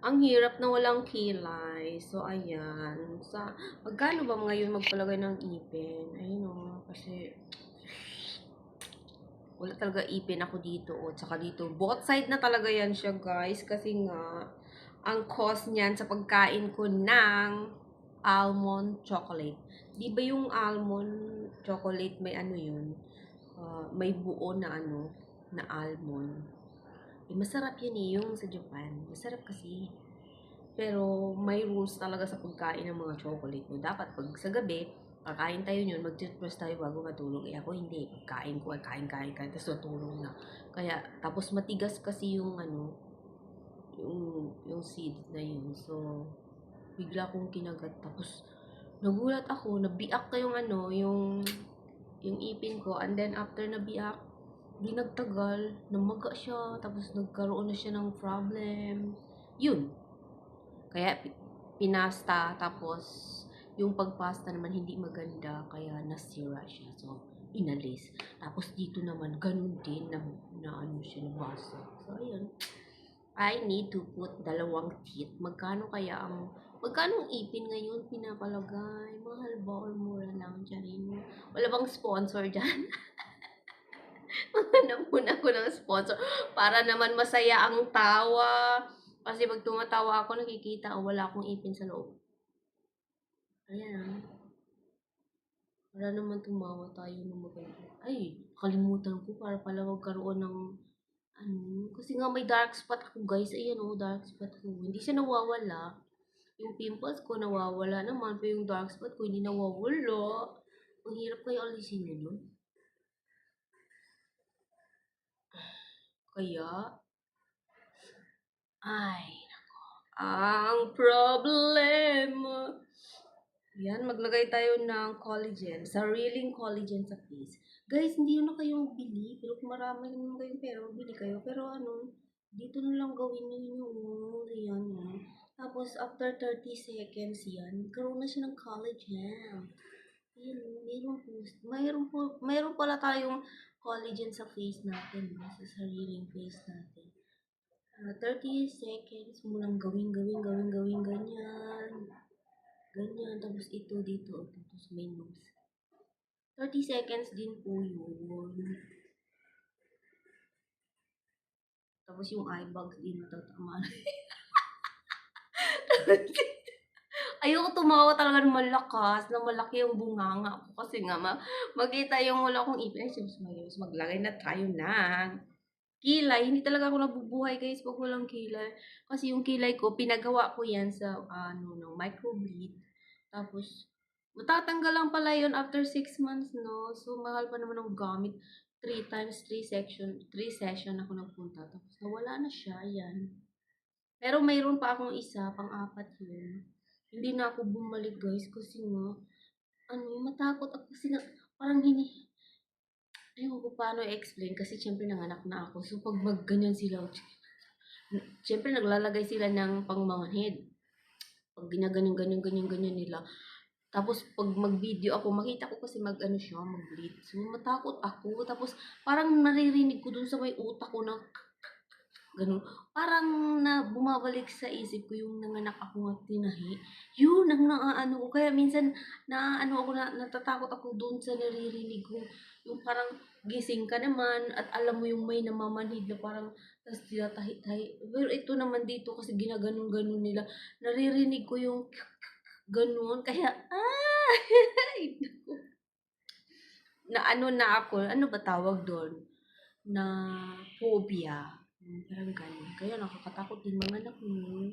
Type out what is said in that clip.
Ang hirap na walang kilay. So, ayan. Sa, magkano ba ngayon magpalagay ng ipin? Ayun o, kasi wala talaga ipin ako dito o tsaka dito. Both side na talaga yan siya guys kasi nga ang cost niyan sa pagkain ko ng almond chocolate. Di ba yung almond chocolate may ano yun? Ah, may buo na ano, na almond. Eh, masarap yun eh, yung sa Japan. Masarap kasi. Pero may rules talaga sa pagkain ng mga chocolate mo. Dapat pag sa gabi, kakain tayo yun, mag-toothbrush tayo bago matulog. Eh ako hindi, pagkain ko ay kain, kain, kain, tapos natulog na. Kaya, tapos matigas kasi yung ano, yung, yung seed na yun. So, bigla kong kinagat. Tapos, nagulat ako, nabiak ko yung ano, yung, yung ipin ko. And then, after nabiak, di nagtagal, namaga siya, tapos nagkaroon na siya ng problem. Yun. Kaya, pi- pinasta, tapos, yung pagpasta naman hindi maganda, kaya nasira siya. So, inalis. Tapos, dito naman, ganun din, na, na ano siya, nabasa. So, ayun. I need to put dalawang teeth. Magkano kaya ang, magkano ang ipin ngayon pinapalagay? Mahal ba or mura lang dyan? Wala bang sponsor dyan? Maghanap muna ako ng sponsor para naman masaya ang tawa. Kasi pag tumatawa ako, nakikita ko wala akong ipin sa loob. Ayan. Wala naman tumawa tayo ng maganda. Ay, kalimutan ko para pala magkaroon ng ano, kasi nga may dark spot ako guys. Ayan oh, dark spot ko. Hindi siya nawawala. Yung pimples ko nawawala naman, pero yung dark spot ko hindi nawawala. Ang hirap kayo alisin yun, no? Kaya, ay, nako. Ang problema. Yan, maglagay tayo ng collagen. Sariling collagen sa face. Guys, hindi yun na kayo magbili. Pero kung marami naman kayong pera, magbili kayo. Pero ano, dito na lang gawin ninyo. Ayan, oh. Tapos, after 30 seconds yan, karoon na siya ng collagen. Oh, meron po. Mayroon po, mayroon pala tayong collagen sa face natin, no? sa sariling face natin. Ah, 30 seconds mo lang gawin, gawin, gawin, gawin, ganyan. Ganyan, tapos ito dito, tapos may nose. 30 seconds din po yun. Tapos yung eye bags din tatama. Ayoko tumawa talaga ng malakas, na malaki yung bunganga ko kasi nga ma makita yung wala kong ipin. Ay, sus, mayos, maglagay na tayo ng kilay. Hindi talaga ako nabubuhay guys pag walang kilay. Kasi yung kilay ko, pinagawa ko yan sa ano, no, microbleed. Tapos, matatanggal lang pala yun after 6 months, no? So, mahal pa naman ang gamit. 3 times 3 section, 3 session ako nagpunta. Tapos, nawala na siya, yan. Pero mayroon pa akong isa, pang-apat yun. Hindi na ako bumalik, guys, kasi nga, ano, matakot ako nga, parang hini, ayun ko paano i-explain kasi syempre nanganak na ako. So, pag magganyan sila, syempre naglalagay sila ng pangmanghid. Pag ginaganyan, ganyan, ganyan, ganyan nila. Tapos, pag mag-video ako, makita ko kasi mag-ano siya, mag-bleed. So, matakot ako. Tapos, parang naririnig ko dun sa may utak ko na ganun. Parang na bumabalik sa isip ko yung nanganak ako at tinahi. Yun, ang naaano ko. Kaya minsan, naaano ako, na, natatakot ako dun sa naririnig ko. Yung parang gising ka naman at alam mo yung may namamanhid na parang tapos tinatahi-tahi. Pero ito naman dito kasi ginaganon-ganon nila. Naririnig ko yung ganun. Kaya, ah! Na ano na ako, ano ba tawag doon? Na phobia. Hmm, Parang ganun. Kaya nakakatakot din mga anak mo.